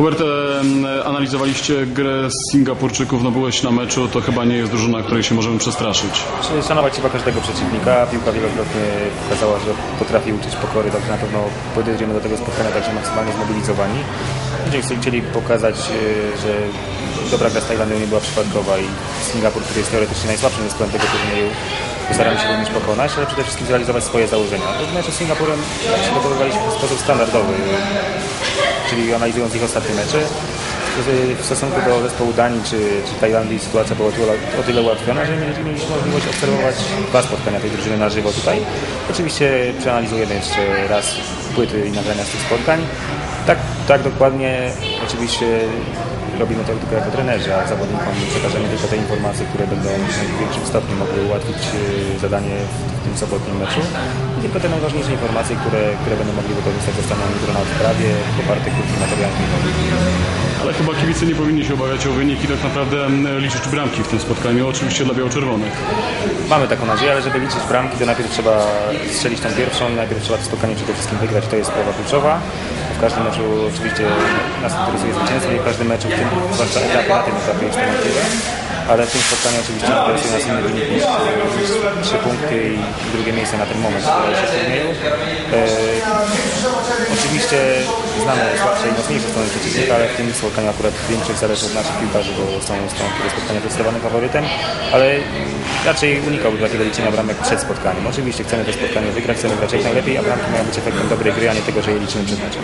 Hubert, analizowaliście grę Singapurczyków, no byłeś na meczu, to chyba nie jest drużyna, której się możemy przestraszyć. Szanować trzeba każdego przeciwnika. Piłka wielokrotnie pokazała, że potrafi uczyć pokory, także na pewno podejdziemy do tego spotkania także maksymalnie zmobilizowani. Będziemy chcieli pokazać, e, że dobra gra z Tajlandią nie była przypadkowa i Singapur, który jest teoretycznie najsłabszym zespołem tego turnieju, postaramy się również pokonać, ale przede wszystkim zrealizować swoje założenia. W meczu z Singapurem przygotowywaliśmy w sposób standardowy, czyli analizując ich ostatnie mecze. W stosunku do zespołu Danii czy, czy Tajlandii sytuacja była o tyle, ułatwiona, że mieli- mieliśmy możliwość obserwować dwa spotkania tej drużyny na żywo tutaj. Oczywiście przeanalizujemy jeszcze raz płyty i nagrania z tych spotkań. Tak, tak dokładnie oczywiście robimy to tylko jako trenerzy, a zawodnikom przekażemy tylko te informacje, które będą w największym stopniu mogły ułatwić e, zadanie w tym sobotnim meczu. Tylko te najważniejsze informacje, które, które będą mogli wykorzystać zostaną jutro na odprawie, poparte krótkim materiałem chyba kibice nie powinni się obawiać o wynik i tak naprawdę liczyć bramki w tym spotkaniu, oczywiście dla biało-czerwonych. Mamy taką nadzieję, ale żeby liczyć bramki, to najpierw trzeba strzelić tą pierwszą, najpierw trzeba to spotkanie przede wszystkim wygrać, to jest sprawa kluczowa. W każdym meczu oczywiście nas interesuje zwycięstwo i w każdym meczu, w tym, zwłaszcza etapie, na tym etapie jest to. Ale w tym spotkaniu oczywiście interesuje nas inny wynik niż trzy punkty i drugie miejsce na ten moment w turnieju. E, oczywiście znamy słabsze i mocniejsze strony przeciwnika, ale w tym spotkaniu akurat większość zależy od naszych piłkarzy, bo są, są które spotkania zdecydowanym faworytem, ale raczej unikałbym takiego liczenia bramek przed spotkaniem. Oczywiście chcemy to spotkanie wygrać, chcemy grać jak najlepiej, a bramki mają być efektem dobrej gry, a nie tego, że je liczymy przed meczem.